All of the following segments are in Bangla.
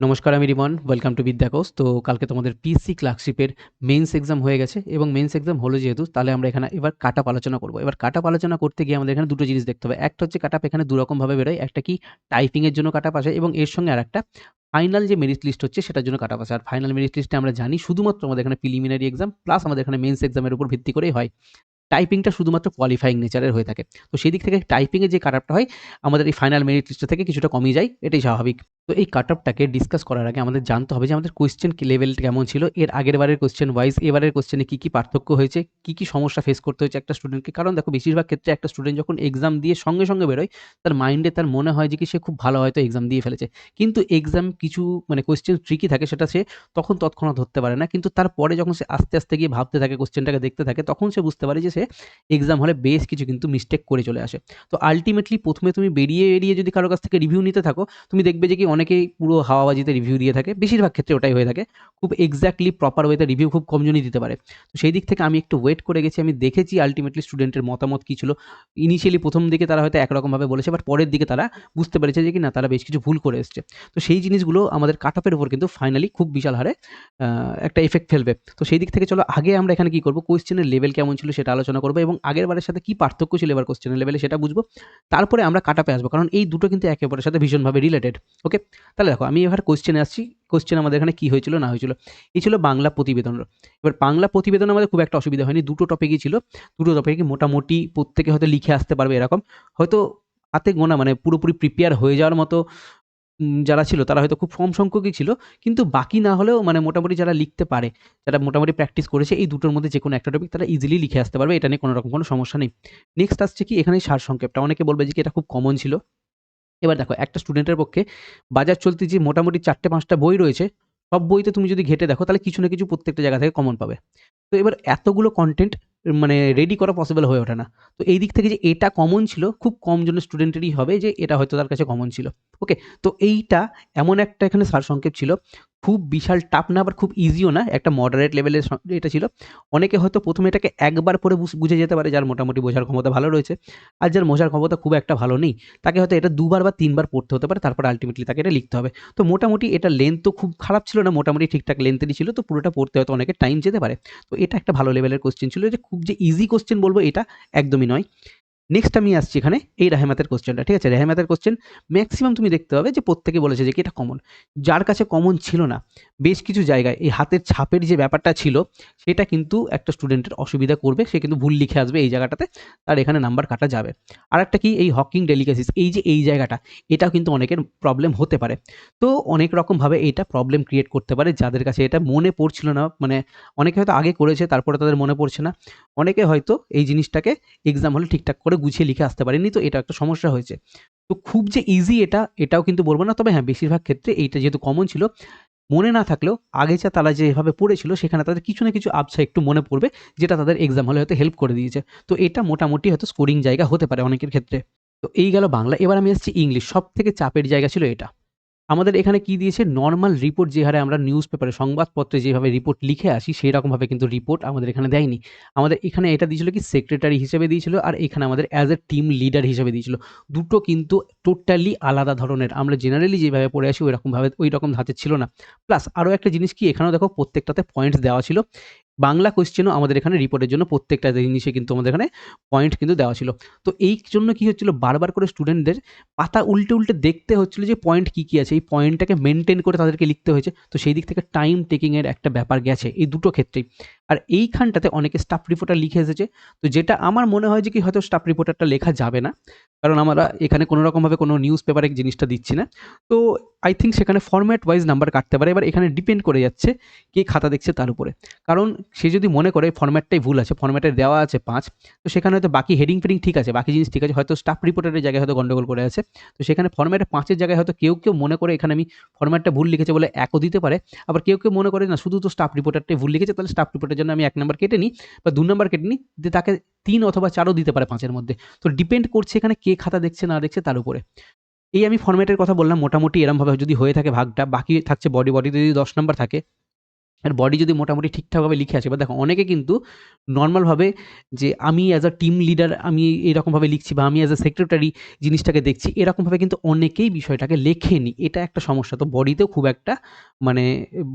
নমস্কার, আমি রিমন। ওয়েলকাম টু বিদ্যাকোষ তো কালকে তোমাদের পিসি ক্লার্কশিপের মেন্স এক্সাম হয়ে গেছে এবং মেন্স এক্সাম হলো যেহেতু, তাহলে আমরা এখানে এবার কাট আপ আলোচনা করব। এবার কাট আপ আলোচনা করতে গিয়ে আমাদের এখানে দুটো জিনিস দেখতে হবে। একটা হচ্ছে কাট আপ এখানে দুরকমভাবে বেরোয়, একটা কি টাইপিংয়ের জন্য কাটাপ আসে এবং এর সঙ্গে আর একটা ফাইনাল যে মেরিট লিস্ট হচ্ছে সেটার জন্য কাট আসে। আর ফাইনাল মেরিট লিস্টে আমরা জানি শুধুমাত্র আমাদের এখানে প্রিলিমিনারি এক্সাম প্লাস আমাদের এখানে মেন্স এক্সামের উপর ভিত্তি করেই হয়। টাইপিংটা শুধুমাত্র কোয়ালিফাইং নেচারের হয়ে থাকে। তো সেই দিক থেকে টাইপিংয়ের যে কাট আপটা হয়, আমাদের এই ফাইনাল মেরিট লিস্ট থেকে কিছুটা কমিয়ে যায়, এটাই স্বাভাবিক। তো এই কাট আপটাকে ডিসকাস করার আগে আমাদের জানতে হবে যে আমাদের কোয়েশ্চেন লেভেল কেমন ছিল, এর আগের বারের কোয়েশ্চেন ওয়াইজ এবারের কোয়েশ্চেনে কী কী পার্থক্য হয়েছে, কী কী সমস্যা ফেস করতে হয়েছে একটা স্টুডেন্টকে কারণ দেখো, বেশিরভাগ ক্ষেত্রে একটা স্টুডেন্ট যখন এক্সাম দিয়ে সঙ্গে সঙ্গে বেরোয়, তার মাইন্ডে তার মনে হয় যে কি, সে খুব ভালো হয়তো এক্সাম দিয়ে ফেলেছে। কিন্তু এক্সাম কিছু মানে কোয়েশ্চেন ট্রিকি থাকে, সেটা সে তখন তৎক্ষণাৎ ধরতে পারে না। কিন্তু তারপরে যখন সে আস্তে আস্তে গিয়ে ভাবতে থাকে কোয়েশ্চেনটাকে দেখতে থাকে, তখন সে বুঝতে পারে যে সে এক্সাম হলে বেশ কিছু কিন্তু মিস্টেক করে চলে আসে। তো আলটিমেটলি প্রথমে তুমি বেরিয়ে বেরিয়ে যদি কারোর কাছ থেকে রিভিউ নিতে থাকো, তুমি দেখবে যে কি অনেকেই পুরো হাওয়াবাজিতে রিভিউ দিয়ে থাকে। বেশিরভাগ ক্ষেত্রে ওটাই হয়ে থাকে। খুব এক্স্যাক্টলি প্রপার ওয়েতে রিভিউ খুব কমজনই দিতে পারে। তো সেই দিক থেকে আমি একটু ওয়েট করে গেছি, আমি দেখেছি আলটিমেটলি স্টুডেন্টের মতামত কী ছিল। ইনিশিয়ালি প্রথম দিকে তারা হয়তো একরকমভাবে বলেছে বাট পরের দিকে তারা বুঝতে পেরেছে যে কি না, তারা বেশ কিছু ভুল করে এসছে। তো সেই জিনিসগুলো আমাদের কাট আপের উপর কিন্তু ফাইনালি খুব বিশাল হারে একটা এফেক্ট ফেলবে। তো সেই দিক থেকে চলো, আগে আমরা এখানে কী করব? কোয়েশ্চেনের লেভেল কেমন ছিল সেটা আলোচনা করব এবং আগের বারের সাথে কি পার্থক্য ছিল এবার কোয়েশ্চেনের লেভেলে সেটা বুঝব। তারপরে আমরা কাট আপে আসব, কারণ এই দুটো কিন্তু একে অপরের সাথে ভীষণভাবে রিলেটেড ওকে তাহলে দেখো, আমি এবার কোয়েশ্চেনে আসছি। কোশ্চেন আমাদের এখানে কী হয়েছিল, না হয়েছিল? এই ছিল বাংলা প্রতিবেদন। এবার বাংলা প্রতিবেদন আমাদের খুব একটা অসুবিধা হয়নি, দুটো টপিকই ছিল। দুটো টপিকই মোটামুটি প্রত্যেকে হয়তো লিখে আসতে পারবে এরকম। হয়তো হাতে গোনা মানে পুরোপুরি প্রিপেয়ার হয়ে যাওয়ার মতো যারা ছিল, তারা হয়তো খুব কম সংখ্যকই ছিল, কিন্তু বাকি না হলেও মানে মোটামুটি যারা লিখতে পারে, যারা মোটামুটি প্র্যাকটিস করেছে, এই দুটোর মধ্যে যে কোনো একটা টপিক তারা ইজিলি লিখে আসতে পারবে, এটা নিয়ে কোনো রকম কোনো সমস্যা নেই। নেক্সট আসছে কি এখানে সার সংক্ষেপটা। অনেকে বলবে যে কি এটা খুব কমন ছিল। এবার দেখো, একটা স্টুডেন্টের পক্ষে বাজার চলতে যে মোটামুটি চারটে পাঁচটা বই রয়েছে, সব বইতে তুমি যদি ঘেটে দেখো, তাহলে কিছু না কিছু প্রত্যেকটা জায়গা থেকে কমন পাবে। তো এবার এতগুলো কন্টেন্ট মানে রেডি করা পসিবল হয়ে ওঠে না। তো এই দিক থেকে যে এটা কমন ছিল, খুব কম জন স্টুডেন্টেরই হবে যে এটা হয়তো তার কাছে কমন ছিল। ওকে তো এইটা এমন একটা এখানে সারসংক্ষেপ ছিল খুব বিশাল টাফ না আবার খুব ইজিও না, একটা মডারেট লেভেলের এটা ছিল। অনেকে হয়তো প্রথমে এটাকে একবার পরে বুঝে যেতে পারে যার মোটামুটি বোঝার ক্ষমতা ভালো রয়েছে, আর যার বোঝার ক্ষমতা খুব একটা ভালো নেই, তাকে হয়তো এটা দুবার বা তিনবার পড়তে হতে পারে, তারপর আলটিমেটলি তাকে এটা লিখতে হবে। তো মোটামুটি এটা লেন্থ তো খুব খারাপ ছিল না, মোটামুটি ঠিকঠাক লেন্থেরই ছিল, তো পুরোটা পড়তে হয়তো অনেকে টাইম যেতে পারে। তো এটা একটা ভালো লেভেলের কোশ্চেন ছিল যে খুব যে ইজি কোশ্চেন বলব এটা একদমই নয়। নেক্সট আমি আসছি এখানে, এই রেহেমাতের কোশ্চেনটা ঠিক আছে? রেহেমাতের কোশ্চেন ম্যাক্সিমাম তুমি দেখতে পাবে যে প্রত্যেকে বলেছে যে কি এটা কমন যার কাছে কমন ছিল না, বেশ কিছু জায়গায় এই হাতের ছাপের যে ব্যাপারটা ছিল, সেটা কিন্তু একটা স্টুডেন্টের অসুবিধা করবে, সে কিন্তু ভুল লিখে আসবে এই জায়গাটাতে, তার এখানে নাম্বার কাটা যাবে। আর একটা কি, এই হকিং ডেলিকেসিস এই যে এই জায়গাটা, এটাও কিন্তু অনেকের প্রবলেম হতে পারে। তো অনেক রকমভাবে এইটা প্রবলেম ক্রিয়েট করতে পারে, যাদের কাছে এটা মনে পড়ছিল না মানে অনেকে হয়তো আগে করেছে, তারপরে তাদের মনে পড়ছে না। অনেকে হয়তো এই জিনিসটাকে এক্সাম হলে ঠিকঠাক করে গুছিয়ে লিখে আসতে পারেনি, তো এটা একটা সমস্যা হয়েছে। তো খুব যে ইজি এটা, এটাও কিন্তু বলব না, তবে হ্যাঁ বেশিরভাগ ক্ষেত্রে এইটা যেহেতু কমন ছিল, মনে না থাকলেও আগে যা তারা যেভাবে পড়েছিল, সেখানে তাদের কিছু না কিছু আবছা একটু মনে পড়বে, যেটা তাদের এক্সাম হলে হয়তো হেল্প করে দিয়েছে। তো এটা মোটামুটি হয়তো স্কোরিং জায়গা হতে পারে অনেকের ক্ষেত্রে। তো এই গেল বাংলা, এবার আমি এসেছি ইংলিশ সব থেকে চাপের জায়গা ছিল এটা। আমাদের এখানে কি দিয়েছে? নর্মাল রিপোর্ট যে হারে আমরা নিউজ পেপারে সংবাদপত্রে যেভাবে রিপোর্ট লিখে আসি, সেই রকমভাবে কিন্তু রিপোর্ট আমাদের এখানে দেয়নি। আমাদের এখানে এটা দিয়েছিল কি? সেক্রেটারি হিসেবে দিয়েছিল আর এখানে আমাদের অ্যাজ এ টিম লিডার হিসেবে দিয়েছিল। দুটো কিন্তু টোটালি আলাদা ধরনের। আমরা জেনারেলি যেভাবে পড়ে আসি ওই রকমভাবে ওই রকম ধাঁচের ছিল না। প্লাস আরও একটা জিনিস কি? এখানেও দেখো প্রত্যেকটাতে পয়েন্টস দেওয়া ছিল। বাংলা কোয়েশ্চেনও আমাদের এখানে রিপোর্টের জন্য প্রত্যেকটা জিনিসে কিন্তু আমাদের এখানে পয়েন্ট কিন্তু দেওয়া ছিল। তো এই জন্য কী হচ্ছিল? বারবার করে স্টুডেন্টদের পাতা উল্টে উল্টে দেখতে হচ্ছিল যে পয়েন্ট কী কী আছে। এই পয়েন্টটাকে মেনটেন করে তাদেরকে লিখতে হয়েছে। তো সেই দিক থেকে টাইম টেকিংয়ের একটা ব্যাপার গেছে। এই দুটো ক্ষেত্রেই। আর এইখানটাতে অনেকে স্টাফ রিপোর্টার লিখে এসেছে। তো যেটা আমার মনে হয় যে কি হয়তো স্টাফ রিপোর্টারটা লেখা যাবে না, কারণ আমরা এখানে কোনো রকমভাবে কোনো নিউজ পেপারে জিনিসটা দিচ্ছি না। তো আই থিঙ্ক সেখানে ফরম্যাট ওয়াইজ নাম্বার কাটতে পারে। এবার এখানে ডিপেন্ড করে যাচ্ছে কে খাতা দেখছে তার উপরে। কারণ সে যদি মনে করে ফরম্যাটটাই ভুল আছে ফরম্যাটে দেওয়া আছে পাঁচ, তো সেখানে হয়তো বাকি হেডিং ফেডিং ঠিক আছে, বাকি জিনিস ঠিক আছে। হয়তো স্টাফ রিপোর্টারের জায়গায় হয়তো গন্ডগোল করে আছে। তো সেখানে ফরম্যাটে পাঁচের জায়গায় হয়তো কেউ কেউ মনে করে এখানে আমি ফরম্যাটটা ভুল লিখেছে বলে একও দিতে পারে। আবার কেউ কেউ মনে করে না, শুধু তো স্টাফ রিপোর্টারটাই ভুল লিখেছে, তাহলে স্টাফ রিপোর্টের জন্য আমি এক নম্বর কেটে নিই বা দু নম্বর কেটে নিই যে তাকে তিন অথবা চারও দিতে পারে পাঁচের মধ্যে। তো ডিপেন্ড করছে এখানে কে খাতা দেখছে, না দেখছে তার উপরে। এই আমি ফর্মেটের কথা বললাম, মোটামুটি এরমভাবে যদি হয়ে থাকে ভাগটা, বাকি থাকছে বডি বডিতে যদি দশ নম্বর থাকে আর বডি যদি মোটামুটি ঠিকঠাকভাবে লিখে আসে বা দেখো, অনেকে কিন্তু নর্মালভাবে যে আমি অ্যাজ আ টিম লিডার আমি এরকমভাবে লিখছি বা আমি অ্যাজ আ সেক্রেটারি জিনিসটাকে দেখছি, এরকমভাবে কিন্তু অনেকেই বিষয়টাকে লেখেনি। এটা একটা সমস্যা। তো বডিতেও খুব একটা মানে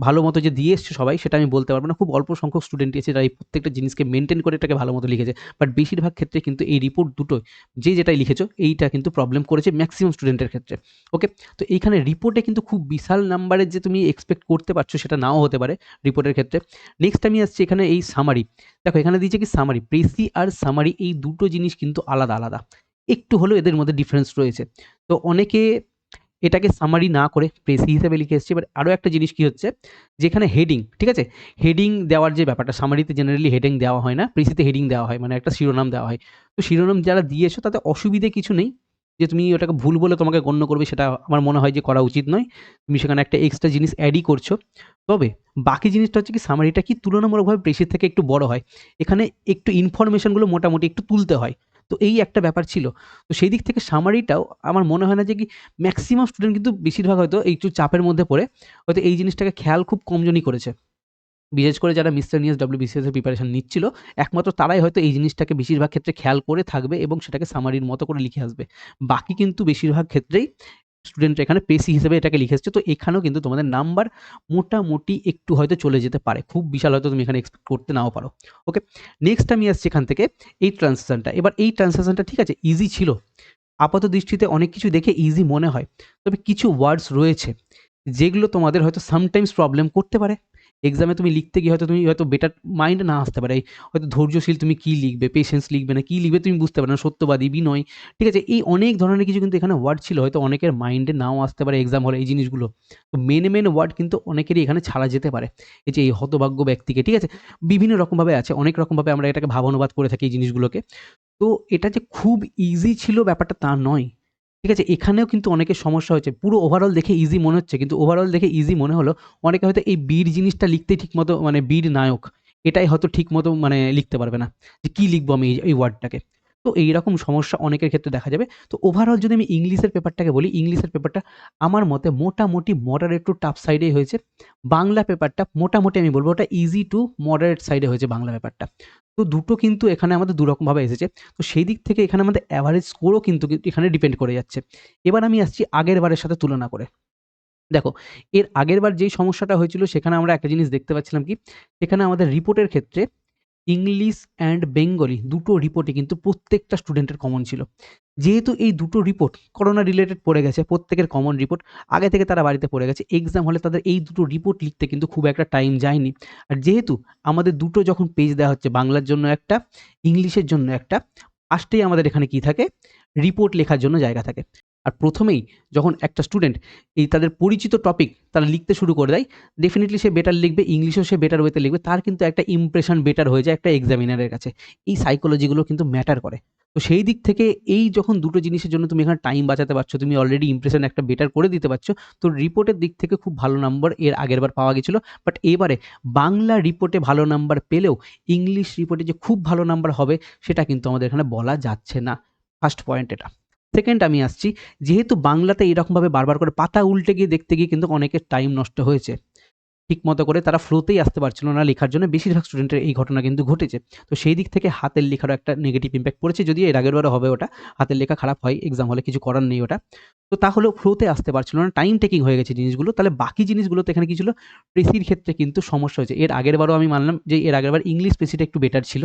ভালো মতো যে দিয়ে এসছে সবাই, সেটা আমি বলতে পারব না। খুব অল্প সংখ্যক স্টুডেন্ট এসে যারা এই প্রত্যেকটা জিনিসকে মেনটেন করে এটাকে ভালো মতো লিখেছে। বাট বেশিরভাগ ক্ষেত্রে কিন্তু এই রিপোর্ট দুটোই, যে যেটাই লিখেছো, এইটা কিন্তু প্রবলেম করেছে ম্যাক্সিমাম স্টুডেন্টের ক্ষেত্রে। ওকে তো এইখানে রিপোর্টে কিন্তু খুব বিশাল নাম্বারের যে তুমি এক্সপেক্ট করতে পারছ, সেটা নাও হতে পারে। রিপোর্টের ক্ষেত্রে। নেক্সট আমি আসছি এখানে এই সামারি দেখো, এখানে দিয়েছে কি সামারি প্রেসি আর সামারি এই দুটো জিনিস কিন্তু আলাদা আলাদা। একটু হলেও এদের মধ্যে ডিফারেন্স রয়েছে। তো অনেকে এটাকে সামারি না করে প্রেসি হিসেবে লিখে এসছে। এবার আরও একটা জিনিস কি হচ্ছে? যেখানে হেডিং ঠিক আছে? হেডিং দেওয়ার যে ব্যাপারটা সামারিতে জেনারেলি হেডিং দেওয়া হয় না প্রেসিতে হেডিং দেওয়া হয় মানে একটা শিরোনাম দেওয়া হয়। তো শিরোনাম যারা দিয়েছ, তাতে অসুবিধে কিছু নেই। যে তুমি ওটাকে ভুল বলে তোমাকে গণ্য করবে সেটা আমার মনে হয় যে করা উচিত নয়। তুমি সেখানে একটা এক্সট্রা জিনিস অ্যাডই করছ। তবে বাকি জিনিসটা হচ্ছে কি সামারিটা কি তুলনামূলকভাবে প্রেসির থেকে একটু বড় হয়। এখানে একটু ইনফরমেশনগুলো মোটামুটি একটু তুলতে হয়। তো এই একটা ব্যাপার ছিল। তো সেই দিক থেকে সামারিটাও আমার মনে হয় না যে কি ম্যাক্সিমাম স্টুডেন্ট কিন্তু বেশিরভাগ হয়তো একটু চাপের মধ্যে পড়ে। হয়তো এই জিনিসটাকে খেয়াল খুব কমজনই করেছে। বিশেষ করে যারা মিসলেনিয়াস ডাব্লিউ বিসিএস এর প্রিপারেশন নিচ্ছিল, একমাত্র তারাই হয়তো এই জিনিসটাকে বেশিরভাগ ক্ষেত্রে খেয়াল করে থাকবে এবং সেটাকে সামারির মতো করে লিখে আসবে। বাকি কিন্তু বেশিরভাগ ক্ষেত্রেই স্টুডেন্ট এখানে পেসি হিসেবে এটাকে লিখে এসছে। তো এখানেও কিন্তু তোমাদের নাম্বার মোটামুটি একটু হয়তো চলে যেতে পারে। খুব বিশাল হয়তো তুমি এখানে এক্সপেক্ট করতে নাও পারো। ওকে নেক্সট আমি আসছি এখান থেকে এই ট্রান্সলেশনটা এবার এই ট্রান্সলেশনটা ঠিক আছে ইজি ছিল। আপাত দৃষ্টিতে অনেক কিছু দেখে ইজি মনে হয়। তবে কিছু ওয়ার্ডস রয়েছে, যেগুলো তোমাদের হয়তো সামটাইমস প্রবলেম করতে পারে। এক্সামে তুমি লিখতে গিয়ে হয়তো তুমি, হয়তো বেটার মাইন্ড না আসতে পারে। হয়তো ধৈর্যশীল তুমি কী লিখবে পেশেন্স লিখবে না, কী লিখবে তুমি বুঝতে পারো না, সত্যবাদী বিনয়। ঠিক আছে, এই অনেক ধরনের কিছু কিন্তু এখানে ওয়ার্ড ছিল, হয়তো অনেকের মাইন্ডে নাও আসতে পারে এক্সাম হলে এই জিনিসগুলো। তো মেন মেন ওয়ার্ড কিন্তু অনেকেরই এখানে ছাড়া যেতে পারে। এই যে এই হতভাগ্য ব্যক্তিকে, ঠিক আছে? বিভিন্ন রকমভাবে আছে, অনেক রকমভাবে আমরা এটাকে ভাবানুবাদ করে থাকি এই জিনিসগুলোকে। তো এটা যে খুব ইজি ছিল ব্যাপারটা তা নয়। ঠিক আছে, এখানেও কিন্তু অনেকের সমস্যা হয়েছে। পুরো ওভারঅল দেখে ইজি মনে হচ্ছে, কিন্তু ওভারঅল দেখে ইজি মনে হলো, অনেকে হয়তো এই বীর জিনিসটা লিখতে ঠিকমতো মানে বীর নায়ক, এটাই হয়তো ঠিকমতো মানে লিখতে পারবে না, যে কী লিখব আমি এই- এই ওয়ার্ডটাকে তো এইরকম সমস্যা অনেকের ক্ষেত্রে দেখা যাবে। তো ওভারঅল যদি আমি ইংলিশের পেপারটাকে বলি, ইংলিশের পেপারটা আমার মতে মোটামুটি মডারেট টু টাফ সাইডেই হয়েছে। বাংলা পেপারটা মোটামুটি আমি বলব ওটা ইজি টু মডারেট সাইডে হয়েছে বাংলা পেপারটা। তো দুটো কিন্তু এখানে আমাদের দুরকমভাবে এসেছে। তো সেই দিক থেকে এখানে আমাদের অ্যাভারেজ স্কোরও কিন্তু এখানে ডিপেন্ড করে যাচ্ছে। এবার আমি আসছি আগের বারের সাথে তুলনা করে। দেখো, এর আগের বার যেই সমস্যাটা হয়েছিল, সেখানে আমরা একটা জিনিস দেখতে পাচ্ছিলাম কি? সেখানে আমাদের রিপোর্টের ক্ষেত্রে ইংলিশ অ্যান্ড বেঙ্গলি দুটো রিপোর্টে কিন্তু প্রত্যেকটা স্টুডেন্টের কমন ছিল। যেহেতু এই দুটো রিপোর্ট করোনা রিলেটেড পড়ে গেছে, প্রত্যেকের কমন রিপোর্ট আগে থেকে তারা বাড়িতে পড়ে গেছে এক্সাম হলে তাদের এই দুটো রিপোর্ট লিখতে কিন্তু খুব একটা টাইম যায়নি। আর যেহেতু আমাদের দুটো যখন পেজ দেওয়া হচ্ছে, বাংলার জন্য একটা, ইংলিশের জন্য একটা ফার্স্টেই আমাদের এখানে কি থাকে? রিপোর্ট লেখার জন্য জায়গা থাকে। আর প্রথমেই যখন একটা স্টুডেন্ট এই তাদের পরিচিত টপিক তারা লিখতে শুরু করে দেয় ডেফিনেটলি সে বেটার লিখবে, ইংলিশেও সে বেটার ওয়েতে লিখবে, তার কিন্তু একটা ইমপ্রেশন বেটার হয়ে যায় একটা এক্সামিনারের কাছে। এই সাইকোলজিগুলো কিন্তু ম্যাটার করে। তো সেই দিক থেকে এই যখন দুটো জিনিসের জন্য তুমি এখানে টাইম বাঁচাতে পারছ, তুমি অলরেডি ইমপ্রেশন একটা বেটার করে দিতে পারছ, তো রিপোর্টের দিক থেকে খুব ভালো নাম্বার এর আগের বার পাওয়া গেছিল। বাট এবারে বাংলা রিপোর্টে ভালো নাম্বার পেলেও ইংলিশ রিপোর্টে যে খুব ভালো নাম্বার হবে, সেটা কিন্তু আমাদের এখানে বলা যাচ্ছে না। ফার্স্ট পয়েন্ট এটা। সেকেন্ড আমি আসছি, যেহেতু বাংলাতে এরকমভাবে বারবার করে পাতা উল্টে গিয়ে দেখতে গিয়ে কিন্তু অনেকের টাইম নষ্ট হয়েছে। ঠিক মতো করে তারা ফ্লোতেই আসতে পারছিল না লেখার জন্য। বেশিরভাগ স্টুডেন্টের এই ঘটনা কিন্তু ঘটেছে। তো সেই দিক থেকে হাতের লেখারও একটা নেগেটিভ ইম্প্যাক্ট পড়েছে। যদি এর আগের বারে হবে ওটা। হাতের লেখা খারাপ হয় এক্সাম হলে কিছু করার নেই ওটা। তো তাহলেও ফ্লোতে আসতে পারছিল না। টাইম টেকিং হয়ে গেছে জিনিসগুলো। তাহলে বাকি জিনিসগুলোতে এখানে কি ছিল? প্রেসির ক্ষেত্রে কিন্তু সমস্যা হয়েছে। এর আগের বারও আমি মানলাম যে এর আগের বার ইংলিশ প্রেসিটা একটু বেটার ছিল।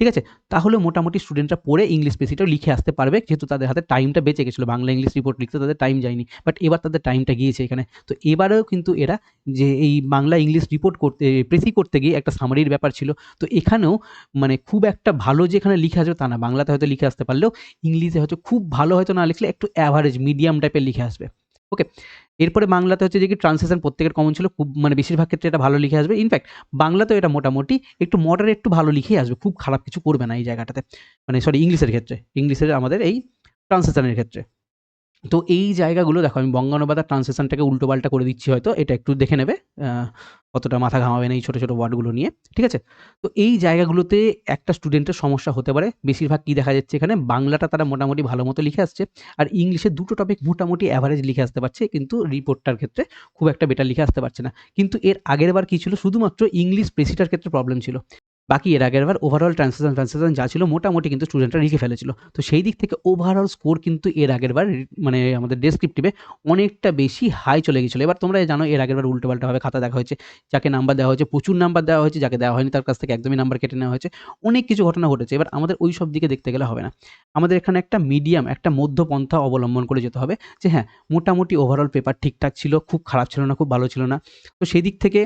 ঠিক আছে? তাহলে মোটামুটি স্টুডেন্টরা পড়ে ইংলিশ পেসিটাও লিখে আসতে পারবে, যেহেতু তাদের হাতে টাইমটা বেঁচে গেছিল। বাংলা ইংলিশ রিপোর্ট লিখতে তাদের টাইম যায়নি। বাট এবার তাদের টাইমটা গিয়েছে এখানে। তো এবারেও কিন্তু এরা যে এই বাংলা ইংলিশ রিপোর্ট করতে প্রেসি করতে গিয়ে একটা সামারির ব্যাপার ছিল। তো এখানেও মানে খুব একটা ভালো যে এখানে লিখে আসবে তা না। বাংলাতে হয়তো লিখে আসতে পারলেও ইংলিশে হয়তো খুব ভালো হয়তো না লিখলে একটু অ্যাভারেজ মিডিয়াম টাইপের লিখে আসবে। ওকে এরপরে বাংলাতে হচ্ছে যে কি ট্রান্সলেশন প্রত্যেকের কমন ছিল, খুব মানে বেশিরভাগ ক্ষেত্রে এটা ভালো লিখে আসবে। ইনফ্যাক্ট বাংলাতেও এটা মোটামুটি একটু মডারেট একটু ভালো লিখেই আসবে, খুব খারাপ কিছু করবে না এই জায়গাটাতে। মানে সরি ইংলিশের ক্ষেত্রে, ইংলিশের আমাদের এই ট্রান্সলেশনের ক্ষেত্রে। তো এই জায়গাগুলো দেখো, আমি বঙ্গানুবাদ আর ট্রান্সলেশনটাকে উল্টোপাল্টা করে দিচ্ছি হয়তো, এটা একটু দেখে নেবে অতটা মাথা ঘামাবে না এই ছোটো ছোটো ওয়ার্ডগুলো নিয়ে, ঠিক আছে? তো এই জায়গাগুলোতে একটা স্টুডেন্টের সমস্যা হতে পারে, বেশিরভাগ কী দেখা যাচ্ছে এখানে, বাংলাটা তারা মোটামুটি ভালো মতো লিখে আসছে, আর ইংলিশে দুটো টপিক মোটামুটি অ্যাভারেজ লিখে আসতে পারছে, কিন্তু রিপোর্টটার ক্ষেত্রে খুব একটা বেটার লিখে আসতে পারছে না। কিন্তু এর আগের বার কী ছিল? শুধুমাত্র ইংলিশ প্রেসিটার ক্ষেত্রে প্রবলেম ছিল। বাকি এর আগের বার ওভারঅল ট্রান্সলেশন ট্রান্সলেশন যা ছিল মোটামুটি কিন্তু স্টুডেন্টরা লিখে ফেলেছিল। তো সেই দিক থেকে ওভারঅল স্কোর কিন্তু এর আগের বার মানে আমাদের ডেসক্রিপটিভে অনেকটা বেশি হাই চলে গেছিল এবার তোমরা জানো এর আগের বার উল্টোপাল্টাভাবে খাতা দেখা হয়েছে, যাকে নাম্বার দেওয়া হয়েছে, প্রচুর নাম্বার দেওয়া হয়েছে, যাকে দেওয়া হয়নি তার কাছ থেকে একদমই নাম্বার কেটে নেওয়া হয়েছে। অনেক কিছু ঘটনা ঘটেছে। এবার আমাদের ওই সব দিকে দেখতে গেলে হবে না। আমাদের এখানে একটা মিডিয়াম একটা মধ্যপন্থা অবলম্বন করে যেতে হবে যে হ্যাঁ মোটামুটি ওভারঅল পেপার ঠিকঠাক ছিল, খুব খারাপ ছিল না, খুব ভালো ছিল না। তো সেই দিক থেকে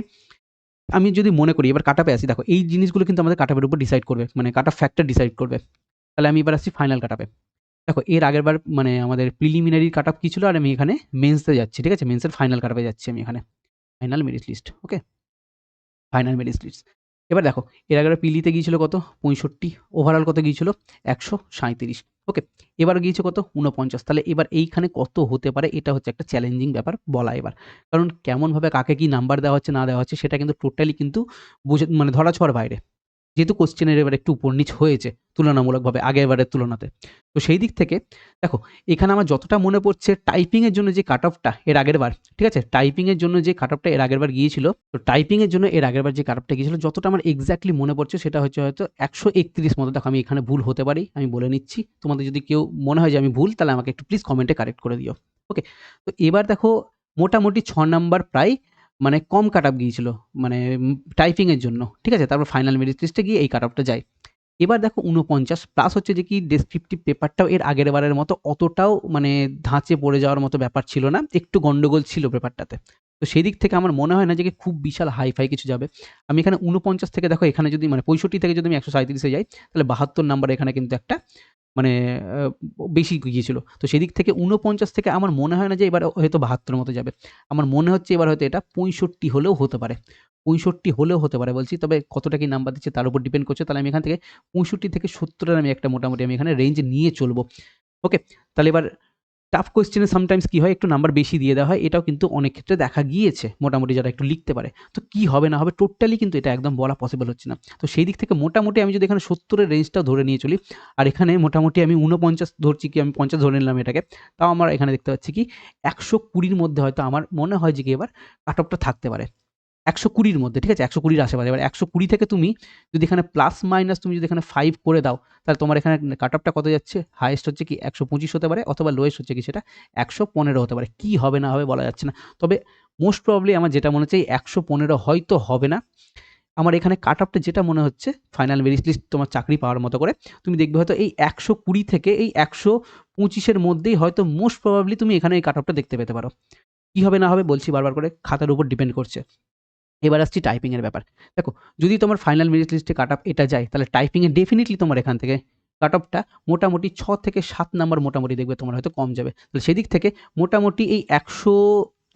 আমি যদি মনে করি, এবার কাটাপে আসি, দেখো, এই জিনিসগুলো কিন্তু আমাদের কাটাপের উপর ডিসাইড করবে মানে কাটা ফ্যাক্টর ডিসাইড করবে। তাহলে আমি এবার আসছি ফাইনাল কাটাপে দেখো, এর আগের বার মানে আমাদের প্রিলিমিনারি কাট কী ছিল, আর আমি এখানে মেন্সতে যাচ্ছি, ঠিক আছে? মেন্সের ফাইনাল কাটাপে যাচ্ছি আমি এখানে। Final merit list okay final merit list এবার দেখো, এর আগে পিলিতে গিয়েছিল কত? পঁয়ষট্টি। ওভারঅল কত গিয়েছিল? একশো সাঁত্রিশ ওকে এবার গিয়েছে কত? উনপঞ্চাশ তাহলে এবার এইখানে কত হতে পারে? এটা হচ্ছে একটা চ্যালেঞ্জিং ব্যাপার বলা এবার। কারণ কেমনভাবে কাকে কি নাম্বার দেওয়া হচ্ছে, না দেওয়া হচ্ছে, সেটা কিন্তু টোটালি কিন্তু বুঝে মানে ধরা ছোঁয়ার বাইরে। যেহেতু কোশ্চেনের এবার একটু উপর নিচ হয়েছে তুলনামূলকভাবে আগের বারের তুলনাতে। তো সেই দিক থেকে, দেখো, এখানে আমার যতটা মনে পড়ছে টাইপিংয়ের জন্য যে কাট অফটা এর আগের বার, ঠিক আছে? টাইপিংয়ের জন্য যে কাট অফটা এর আগের বার গিয়েছিল, তো টাইপিংয়ের জন্য এর আগের বার যে কাট অফটা গিয়েছিল, যতটা আমার এক্স্যাক্টলি মনে পড়ছে সেটা হচ্ছে হয়তো একশো একত্রিশ মতো। দেখো, আমি এখানে ভুল হতে পারি, আমি বলে নিচ্ছি। তোমাদের যদি কেউ মনে হয় যে আমি ভুল, তাহলে আমাকে একটু প্লিজ কমেন্টে কারেক্ট করে দিও। ওকে তো এবার দেখো, মোটামুটি ছ নাম্বার প্রায় মানে কম কাট আপ গিয়েছিল মানে টাইপিংয়ের জন্য। ঠিক আছে? তারপর ফাইনাল মেরিট লিস্টে গিয়ে এই কাট আপটা যায়। এবার দেখো উনপঞ্চাশ প্লাস হচ্ছে যে কি ডেসক্রিপটিভ পেপারটাও এর আগের বারের মতো অতটাও মানে ধাঁচে পড়ে যাওয়ার মতো ব্যাপার ছিল না। একটু গন্ডগোল ছিল পেপারটাতে তো সেই দিক থেকে আমার মনে হয় না যে খুব বিশাল হাই ফাই কিছু যাবে। আমি এখানে উনপঞ্চাশ থেকে দেখো, এখানে যদি মানে পঁয়ষট্টি থেকে যদি আমি একশো সাঁত্রিশে যাই, তাহলে বাহাত্তর নাম্বার এখানে কিন্তু একটা মানে বেশি গিয়েছিল। তো সেদিক থেকে উনপঞ্চাশ থেকে আমার মনে হয় না যে এবার হয়তো বাহাত্তর মতো যাবে। আমার মনে হচ্ছে এবার হয়তো এটা পঁয়ষট্টি হলেও হতে পারে। পঁয়ষট্টি হলেও হতে পারে বলছি, তবে কতটা কি নাম্বার দিচ্ছে তার উপর ডিপেন্ড করছে। তাহলে আমি এখান থেকে পঁয়ষট্টি থেকে সত্তরের আমি একটা মোটামুটি আমি এখানে রেঞ্জ নিয়ে চলবো। ওকে তাহলে এবার টাফ কোয়েশ্চেনে সামটাইমস কী হয়? একটু নাম্বার বেশি দিয়ে দেওয়া হয়। এটাও কিন্তু অনেক ক্ষেত্রে দেখা গিয়েছে। মোটামুটি যারা একটু লিখতে পারে। তো কি হবে না হবে? টোটালি কিন্তু এটা একদম বলা পসিবল হচ্ছে না। তো সেই দিক থেকে মোটামুটি আমি যদি এখানে সত্তরের রেঞ্জটা ধরে নিয়ে চলি, আর এখানে মোটামুটি আমি উনপঞ্চাশ ধরছি কি? আমি পঞ্চাশ ধরে নিলাম এটাকে। তাও আমার এখানে দেখতে পাচ্ছি কি? একশো কুড়ির মধ্যে হয়তো আমার মনে হয় যে কি এবার কাট অফটা থাকতে পারে। একশো কুড়ির মধ্যে, ঠিক আছে? একশো কুড়ির আশেপাশে। এবার একশো কুড়ি থেকে তুমি যদি এখানে প্লাস মাইনাস তুমি যদি এখানে ফাইভ করে দাও, তাহলে তোমার এখানে কাট অফটা কত যাচ্ছে? হাইয়েস্ট হচ্ছে কি একশো পঁচিশ হতে পারে, অথবা লোয়েস্ট হচ্ছে কি সেটা একশো পনেরো হতে পারে। কি হবে না হবে বলা যাচ্ছে না। তবে মোস্ট প্রবলি আমার যেটা মনে হচ্ছে একশো পনেরো হয়তো হবে না। আমার এখানে কাট অফটা যেটা মনে হচ্ছে ফাইনাল মেরিট লিস্ট তোমার চাকরি পাওয়ার মতো করে, তুমি দেখবে হয়তো এই একশো কুড়ি থেকে এই একশো পঁচিশের মধ্যেই হয়তো মোস্ট প্রবাবলি তুমি এখানে এই কাট অফটা দেখতে পেতে পারো। কী হবে না হবে বলছি বারবার করে, খাতার উপর ডিপেন্ড করছে। এবার আসছি টাইপিংয়ের ব্যাপার। দেখো, যদি তোমার ফাইনাল মেরিট লিস্টে কাট অফ এটা যায়, তাহলে টাইপিংয়ে ডেফিনেটলি তোমার এখান থেকে কাট অফটা মোটামুটি ছ থেকে সাত নাম্বার মোটামুটি দেখবে তোমার হয়তো কম যাবে। তাহলে সেদিক থেকে মোটামুটি এই একশো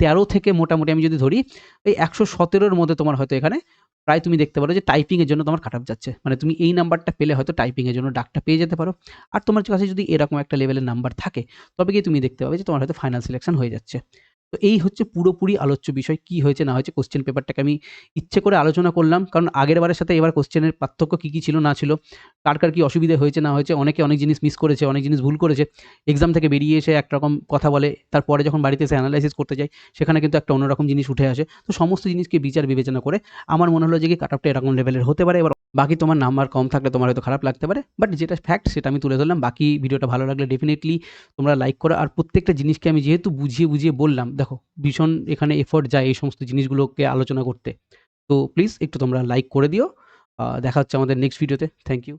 তেরো থেকে মোটামুটি আমি যদি ধরি, এই একশো সতেরোর মধ্যে তোমার হয়তো এখানে প্রায় তুমি দেখতে পারো যে টাইপিংয়ের জন্য তোমার কাট যাচ্ছে। মানে তুমি এই নাম্বারটা পেলে হয়তো টাইপিংয়ের জন্য ডাকটা পেয়ে যেতে পারো। আর তোমার কাছে যদি এরকম একটা লেভেলের নাম্বার থাকে, তবে গিয়ে তুমি দেখতে পাবে যে তোমার হয়তো ফাইনাল সিলেকশন হয়ে যাচ্ছে। তো এই হচ্ছে পুরোপুরি আলোচ্য বিষয়, কি হয়েছে, না হয়েছে কোশ্চেন পেপারটাকে আমি ইচ্ছে করে আলোচনা করলাম। কারণ আগের বারের সাথে এবার কোশ্চেনের পার্থক্য কী কী ছিল, না ছিল, কার কার কী অসুবিধা হয়েছে, না হয়েছে, অনেকে অনেক জিনিস মিস করেছে, অনেক জিনিস ভুল করেছে। এক্সাম থেকে বেরিয়ে এসে একরকম কথা বলে, তারপরে যখন বাড়িতে এসে অ্যানালাইসিস করতে যায় সেখানে কিন্তু একটা অন্যরকম জিনিস উঠে আসে। তো সমস্ত জিনিসকে বিচার বিবেচনা করে আমার মনে হলো যে কি কাট অফটা এরকম লেভেলের হতে পারে। এবার বাকি তোমার নাম্বার কম থাকলে তোমার হয়তো খারাপ লাগতে পারে বাট যেটা ফ্যাক্ট সেটা আমি তুলে ধরলাম। বাকি ভিডিওটা ভালো লাগলে ডেফিনেটলি তোমরা লাইক করো। আর প্রত্যেকটা জিনিসকে আমি যেহেতু বুঝিয়ে বুঝিয়ে বললাম, দেখো, ভীষণ এখানে এফোর্ট যায় এই সমস্ত জিনিসগুলোকে আলোচনা করতে। তো প্লিজ একটু তোমরা লাইক করে দিও। দেখা হচ্ছে আমাদের নেক্সট ভিডিওতে থ্যাংক ইউ